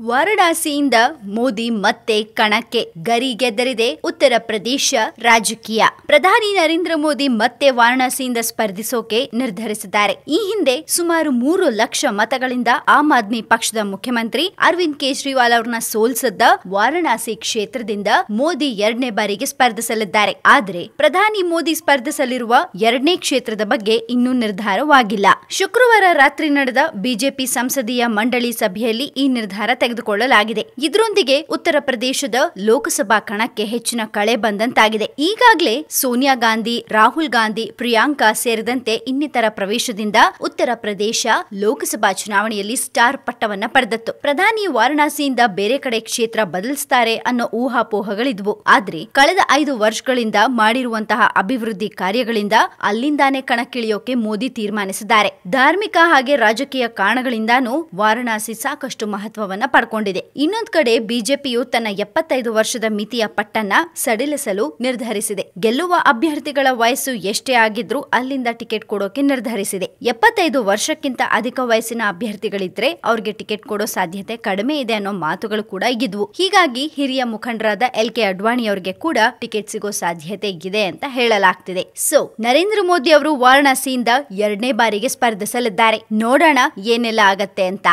ವಾರಣಾಸಿಯಿಂದ ಮೋದಿ ಮತ್ತೆ ಕಣಕ್ಕೆ ಗರಿ ಗೆದ್ದರಿದೆ ಉತ್ತರ ಪ್ರದೇಶ ರಾಜಕೀಯ. ಪ್ರಧಾನಿ ನರೇಂದ್ರ ಮೋದಿ ಮತ್ತೆ ವಾರಣಾಸಿಯಿಂದ ಸ್ಪರ್ಧಿಸೋಕೆ ನಿರ್ಧರಿಸಿದ್ದಾರೆ. ಈ ಹಿಂದೆ ಸುಮಾರು ಮೂರು ಲಕ್ಷ ಮತಗಳಿಂದ ಆಮ್ ಆದ್ಮಿ ಪಕ್ಷದ ಮುಖ್ಯಮಂತ್ರಿ ಅರವಿಂದ್ ಕೇಜ್ರಿವಾಲ್ ಅವರನ್ನ ಸೋಲ್ಸದ್ದ ವಾರಣಾಸಿ ಕ್ಷೇತ್ರದಿಂದ ಮೋದಿ ಎರಡನೇ ಬಾರಿಗೆ ಸ್ಪರ್ಧಿಸಲಿದ್ದಾರೆ. ಆದರೆ ಪ್ರಧಾನಿ ಮೋದಿ ಸ್ಪರ್ಧಿಸಲಿರುವ ಎರಡನೇ ಕ್ಷೇತ್ರದ ಬಗ್ಗೆ ಇನ್ನೂ ನಿರ್ಧಾರವಾಗಿಲ್ಲ. ಶುಕ್ರವಾರ ರಾತ್ರಿ ನಡೆದ ಬಿಜೆಪಿ ಸಂಸದೀಯ ಮಂಡಳಿ ಸಭೆಯಲ್ಲಿ ಈ ನಿರ್ಧಾರ ತೆಗೆದುಕೊಳ್ಳಲಾಗಿದೆ. ಇದರೊಂದಿಗೆ ಉತ್ತರ ಪ್ರದೇಶದ ಲೋಕಸಭಾ ಕಣಕ್ಕೆ ಹೆಚ್ಚಿನ ಕಳೆ ಬಂದಂತಾಗಿದೆ. ಈಗಾಗಲೇ ಸೋನಿಯಾ ಗಾಂಧಿ, ರಾಹುಲ್ ಗಾಂಧಿ, ಪ್ರಿಯಾಂಕಾ ಸೇರಿದಂತೆ ಇನ್ನಿತರ ಪ್ರವೇಶದಿಂದ ಉತ್ತರ ಪ್ರದೇಶ ಲೋಕಸಭಾ ಚುನಾವಣೆಯಲ್ಲಿ ಸ್ಟಾರ್ ಪಟ್ಟವನ್ನ ಪಡೆದತ್ತು. ಪ್ರಧಾನಿ ವಾರಣಾಸಿಯಿಂದ ಬೇರೆ ಕಡೆ ಕ್ಷೇತ್ರ ಬದಲಿಸುತ್ತಾರೆ ಅನ್ನೋ ಊಹಾಪೋಹಗಳಿದ್ವು. ಆದ್ರೆ ಕಳೆದ ಐದು ವರ್ಷಗಳಿಂದ ಮಾಡಿರುವಂತಹ ಅಭಿವೃದ್ಧಿ ಕಾರ್ಯಗಳಿಂದ ಅಲ್ಲಿಂದಾನೇ ಕಣಕ್ಕಿಳಿಯೋಕೆ ಮೋದಿ ತೀರ್ಮಾನಿಸಿದ್ದಾರೆ. ಧಾರ್ಮಿಕ ಹಾಗೆ ರಾಜಕೀಯ ಕಾರಣಗಳಿಂದಾನೂ ವಾರಣಾಸಿ ಸಾಕಷ್ಟು ಮಹತ್ವವನ್ನ ಪಡ್ಕೊಂಡಿದೆ. ಇನ್ನೊಂದು ಕಡೆ ಬಿಜೆಪಿಯು ತನ್ನ ಎಪ್ಪತ್ತೈದು ವರ್ಷದ ಮಿತಿಯ ಪಟ್ಟನ್ನ ಸಡಿಲಿಸಲು ನಿರ್ಧರಿಸಿದೆ. ಗೆಲ್ಲುವ ಅಭ್ಯರ್ಥಿಗಳ ವಯಸ್ಸು ಎಷ್ಟೇ ಆಗಿದ್ರೂ ಅಲ್ಲಿಂದ ಟಿಕೆಟ್ ಕೊಡೋಕೆ ನಿರ್ಧರಿಸಿದೆ. ಎಪ್ಪತ್ತೈದು ವರ್ಷಕ್ಕಿಂತ ಅಧಿಕ ವಯಸ್ಸಿನ ಅಭ್ಯರ್ಥಿಗಳಿದ್ರೆ ಅವ್ರಿಗೆ ಟಿಕೆಟ್ ಕೊಡೋ ಸಾಧ್ಯತೆ ಕಡಿಮೆ ಇದೆ ಅನ್ನೋ ಮಾತುಗಳು ಕೂಡ ಇದ್ವು. ಹೀಗಾಗಿ ಹಿರಿಯ ಮುಖಂಡರಾದ ಎಲ್ ಕೆ ಅಡ್ವಾಣಿ ಅವರಿಗೆ ಕೂಡ ಟಿಕೆಟ್ ಸಿಗೋ ಸಾಧ್ಯತೆ ಇದೆ ಅಂತ ಹೇಳಲಾಗ್ತಿದೆ. ಸೊ, ನರೇಂದ್ರ ಮೋದಿ ಅವರು ವಾರಣಾಸಿಯಿಂದ ಎರಡನೇ ಬಾರಿಗೆ ಸ್ಪರ್ಧಿಸಲಿದ್ದಾರೆ. ನೋಡೋಣ ಏನೆಲ್ಲ ಆಗತ್ತೆ ಅಂತ.